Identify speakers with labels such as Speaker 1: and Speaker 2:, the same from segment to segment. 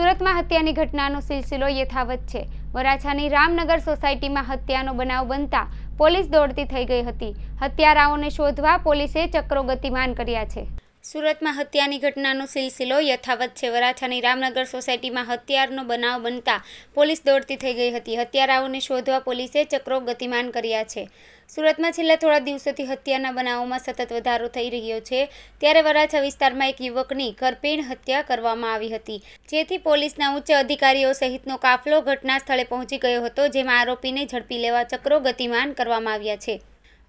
Speaker 1: સુરતમાં હત્યાની ઘટનાનો સિલસિલો યથાવત છે. વરાછાની રામનગર સોસાયટીમાં હત્યાનો બનાવ બનતા પોલીસ દોડતી થઈ ગઈ હતી. હત્યારાઓને શોધવા પોલીસે ચક્રો ગતિમાન કર્યા છે. સુરતમાં હત્યાની ઘટનાનો સિલસિલો યથાવત છે. વરાછાની રામનગર સોસાયટીમાં હત્યારનો બનાવ બનતા પોલીસ દોડતી થઈ ગઈ હતી. હત્યારાઓને શોધવા પોલીસે ચક્રો ગતિમાન કર્યા છે. સુરતમાં છેલ્લા થોડા દિવસોથી હત્યાના બનાવોમાં સતત વધારો થઈ રહ્યો છે. ત્યારે વરાછા વિસ્તારમાં એક યુવકની કરપીણ હત્યા કરવામાં આવી હતી. જેથી પોલીસના ઉચ્ચ અધિકારીઓ સહિતનો કાફલો ઘટના સ્થળે પહોંચી ગયો હતો, જેમાં આરોપીને ઝડપી લેવા ચક્રો ગતિમાન કરવામાં આવ્યા છે.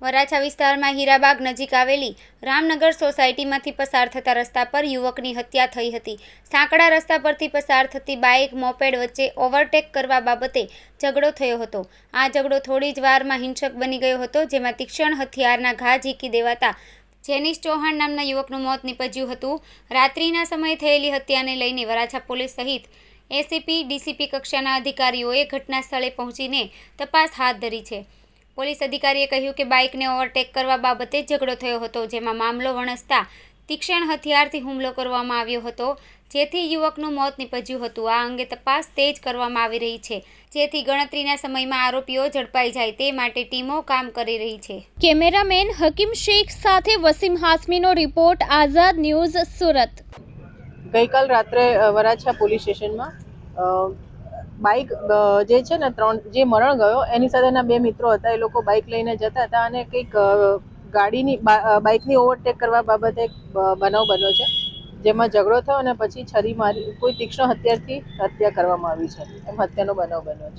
Speaker 1: વરાછા વિસ્તારમાં હીરાબાગ નજીક આવેલી રામનગર સોસાયટીમાંથી પસાર થતા રસ્તા પર યુવકની હત્યા થઈ હતી. સાંકડા રસ્તા પરથી પસાર થતી બાઇક, મોપેડ વચ્ચે ઓવરટેક કરવા બાબતે ઝઘડો થયો હતો. આ ઝઘડો થોડી જ વારમાં હિંસક બની ગયો હતો, જેમાં તીક્ષ્ણ હથિયારના ઘા ઝીકી દેવાતા જેનિશ ચૌહાણ નામના યુવકનું મોત નીપજ્યું હતું. રાત્રિના સમયે થયેલી હત્યાને લઈને વરાછા પોલીસ સહિત એસીપી, ડીસીપી કક્ષાના અધિકારીઓએ ઘટના સ્થળે પહોંચીને તપાસ હાથ ધરી છે. પોલીસ અધિકારીએ કહ્યું કે બાઇકને ઓવરટેક કરવા બાબતે ઝઘડો થયો હતો જેમાં મામલો વણસતા તીક્ષણ હથિયારથી હુમલો કરવામાં આવ્યો હતો જેથી યુવકનું મોત નીપજ્યું હતું. આ અંગે તપાસ તેજ કરવામાં આવી રહી છે જેથી ગણતરીના સમયમાં આરોપીઓ ઝડપાઈ જાય તે માટે ટીમો કામ કરી રહી છે.
Speaker 2: કેમેરામેન હકીમ શેખ સાથે વસીમ હાસમીનો રિપોર્ટ આઝાદ ન્યૂઝ સુરત.
Speaker 3: ગઈકાલ રાત્રે વરાછા પોલીસ સ્ટેશનમાં બાઇક જે છે ને ત્રણ, જે મરણ ગયો, એની સાથે એના બે મિત્રો હતા, એ લોકો બાઇક લઈને જતા હતા અને કંઈક ગાડીની બાઇકની ઓવરટેક કરવા બાબતે બનાવ બન્યો છે. જેમાં ઝઘડો થયો અને પછી છરી મારી, કોઈ તીક્ષ્ણ હથિયારથી હત્યા કરવામાં આવી છે. એમ હત્યાનો બનાવ બન્યો છે.